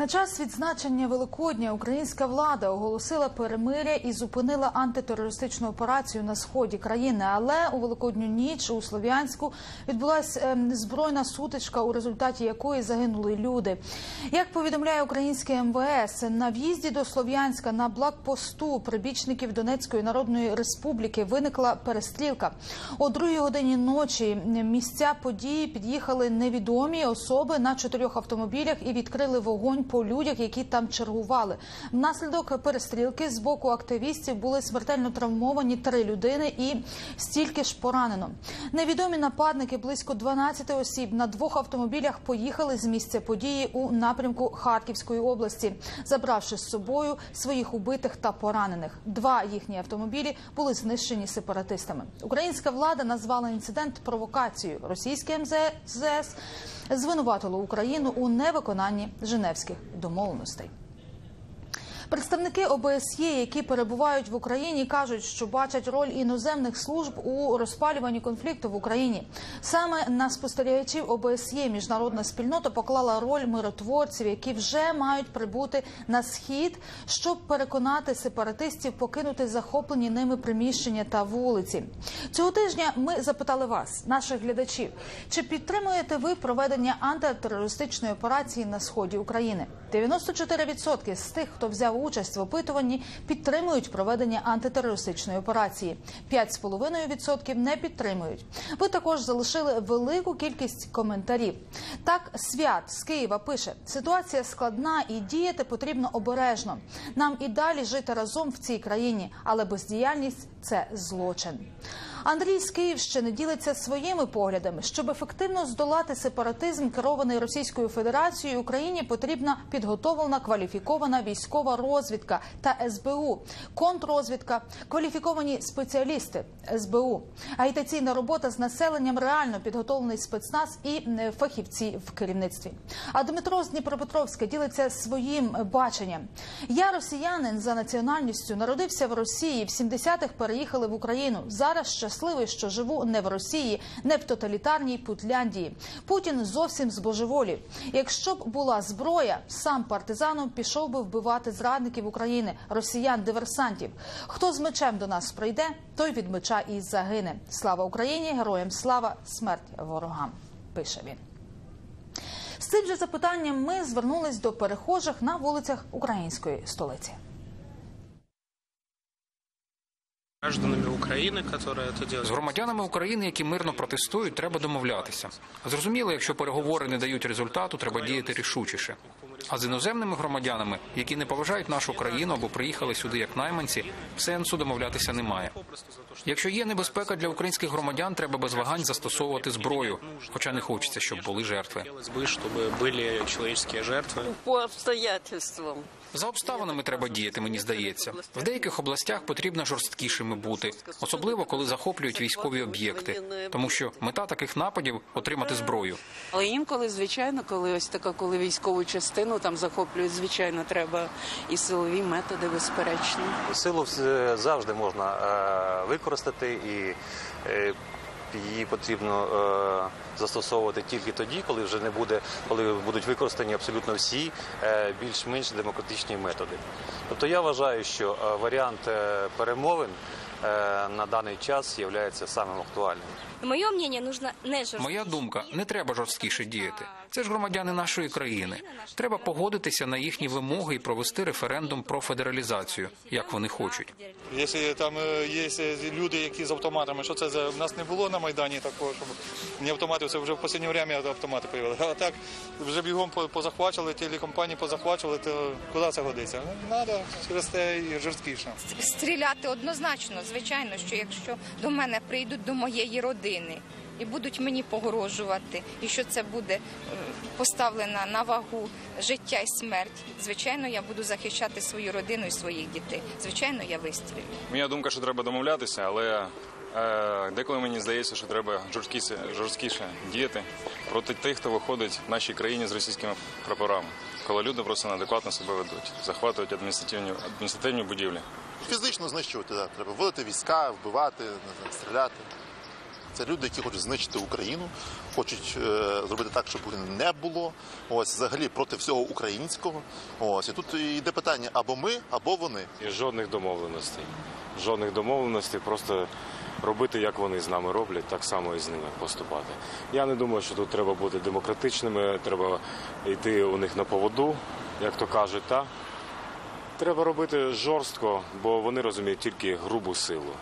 На час відзначення Великодня українська влада оголосила перемиря і зупинила антитерористичну операцію на сході країни. Але у великодню ніч у Слов'янську відбулася збройна сутичка, у результаті якої загинули люди. Як повідомляє українське МВС, на в'їзді до Слов'янська на блокпосту прибічників Донецької Народної Республіки виникла перестрілка. О другій годині ночі місця події під'їхали невідомі особи на чотирьох автомобілях і відкрили вогонь по людях, які там чергували. Внаслідок перестрілки з боку активістів були смертельно травмовані три людини і стільки ж поранено. Невідомі нападники близько 12 осіб на двох автомобілях поїхали з місця події у напрямку Харківської області, забравши з собою своїх убитих та поранених. Два їхні автомобілі були знищені сепаратистами. Українська влада назвала інцидент провокацією. Російське МЗС звинуватило Україну у невиконанні Женевських домовленостей. Представники ОБСЄ, які перебувають в Україні, кажуть, що бачать роль іноземних служб у розпалюванні конфлікту в Україні. Саме на спостерігачів ОБСЄ міжнародна спільнота поклала роль миротворців, які вже мають прибути на схід, щоб переконати сепаратистів покинути захоплені ними приміщення та вулиці. Цього тижня ми запитали вас, наших глядачів, чи підтримуєте ви проведення антитерористичної операції на сході України? 94% з тих, хто взяв участь в опитуванні, підтримують проведення антитерористичної операції. 5,5% не підтримують. Ви також залишили велику кількість коментарів. Так, свят з Києва пише: ситуація складна і діяти потрібно обережно. Нам і далі жити разом в цій країні, але бездіяльність це злочин. Андрій з Київщини ділиться своїми поглядами, щоб ефективно здолати сепаратизм, керований Російською Федерацією. Україні потрібна підготовлена кваліфікована військова розвідка та СБУ, контррозвідка, кваліфіковані спеціалісти СБУ, агітаційна робота з населенням, реально підготовлений спецназ і фахівці в керівництві. А Дмитро з Дніпропетровська ділиться своїм баченням. Я росіянин за національністю народився в Росії. В 70-х переїхали в Україну. Зараз ще щасливий, що живу не в Росії, не в тоталітарній Путляндії. Путін зовсім збожеволів. Якщо б була зброя, сам партизаном пішов би вбивати зрадників України, росіян, диверсантів. Хто з мечем до нас прийде, той від меча і загине. Слава Україні! Героям слава, смерть ворогам. Пише він. З цим же запитанням ми звернулись до перехожих на вулицях української столиці. З громадянами України, які мирно протестують, треба домовлятися. Зрозуміло, якщо переговори не дають результату, треба діяти рішучіше. А з іноземними громадянами, які не поважають нашу країну або приїхали сюди як найманці, сенсу домовлятися немає. Якщо є небезпека для українських громадян, треба без вагань застосовувати зброю, хоча не хочеться, щоб були жертви. Хотелось бы, чтобы были человеческие жертвы. по обстоятельствам. За обставинами треба діяти, мені здається. В деяких областях потрібно жорсткішими бути, особливо коли захоплюють військові об'єкти, тому що мета таких нападів отримати зброю. Але інколи, звичайно, коли ось така, коли військову частину там захоплюють, звичайно, треба і силові методи, безперечно. Силу завжди можна е, використати і е, її потрібно е, застосовувати тільки тоді, коли вже не буде, коли будуть використані абсолютно всі більш-менш демократичні методи. Тобто я вважаю, що варіант перемовин на даний час є самим актуальним. Моє мнение нужно не жорстко. Моя думка не треба жорсткіше діяти. Це ж громадяни нашої країни. Треба погодитися на їхні вимоги і провести референдум про федералізацію, як вони хочуть. Якщо там е, є люди, які з автоматами, що це за в нас не було на майдані такого, щоб не автоматів, це вже в останнє время автомати появили. А так вже бігом по- позахвачували, телекомпанії позахвачували, то куди це годиться? Ну, треба через те і жорсткіше. стріляти однозначно, звичайно, що якщо до мене прийдуть до моєї родини і будуть мені погрожувати, і що це буде е, поставлено на вагу життя і смерть, звичайно, я буду захищати свою родину і своїх дітей. Звичайно, я вистрілю. Моя думка, що треба домовлятися, але е, деколи мені здається, що треба жорсткіше, жорсткіше діяти проти тих, хто виходить в нашій країні з російськими прапорами, коли люди просто неадекватно себе ведуть, захватують адміністративні, адміністративні будівлі. Фізично знищувати, да. треба вводити війська, вбивати, стріляти. Це люди, які хочуть знищити Україну, хочуть е, зробити так, щоб України не було. Ось взагалі проти всього українського. Ось і тут йде питання або ми, або вони. І жодних домовленостей. Жодних домовленостей, просто робити, як вони з нами роблять, так само і з ними поступати. Я не думаю, що тут треба бути демократичними, треба йти у них на поводу, як то кажуть, та треба робити жорстко, бо вони розуміють тільки грубу силу.